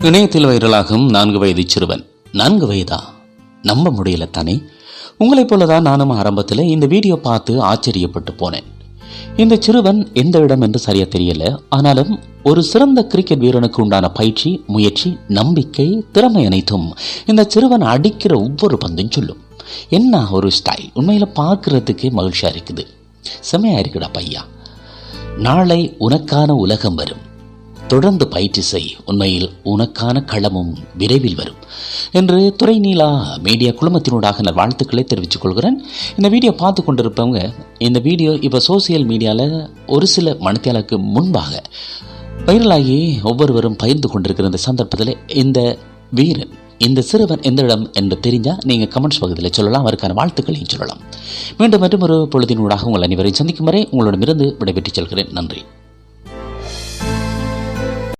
இணையத்தில் வைரலாகும் நான்கு வயது சிறுவன். நான்கு வயதா? நம்ப முடியல தானே. உங்களைப் போலதான் நானும் ஆரம்பத்தில் இந்த வீடியோ பார்த்து ஆச்சரியப்பட்டு போனேன். இந்த சிறுவன் எந்த இடம் என்று சரியா தெரியல. ஆனாலும் ஒரு சிறந்த கிரிக்கெட் வீரனுக்கு உண்டான பயிற்சி முயற்சி நம்பிக்கை திறமை அனைத்தும் இந்த சிறுவன் அடிக்கிற ஒவ்வொரு பந்தும் சொல்லும். என்ன ஒரு ஸ்டைல்? உண்மையில பார்க்கறதுக்கே மகிழ்ச்சியா இருக்குது. செமையா இருக்குடா பையா. நாளை உனக்கான உலகம் வரும். தொடர்ந்து பயிற்சி செய் உண்மையில் உனக்கான களமும் விரைவில் வரும் என்று துறை நீலா மீடியா குழுமத்தினூடாக நான் வாழ்த்துக்களை தெரிவித்துக் கொள்கிறேன். இந்த வீடியோ பார்த்து கொண்டிருப்பவங்க இந்த வீடியோ இப்போ சோசியல் மீடியாவில் ஒரு சில மனத்தியாளருக்கு முன்பாக வைரலாகி ஒவ்வொருவரும் பகிர்ந்து கொண்டிருக்கிற இந்த சந்தர்ப்பத்தில் இந்த வீரன் இந்த சிறுவன் எந்த இடம் என்று தெரிஞ்சால் நீங்கள் கமெண்ட்ஸ் பகுதியில் சொல்லலாம் அவருக்கான வாழ்த்துக்களையும் சொல்லலாம். மீண்டும் மற்றும் ஒரு பொழுதினூடாக உங்கள் அனைவரையும் சந்திக்கும் வரை உங்களிடமிருந்து விடைபெற்றுச் செல்கிறேன். நன்றி.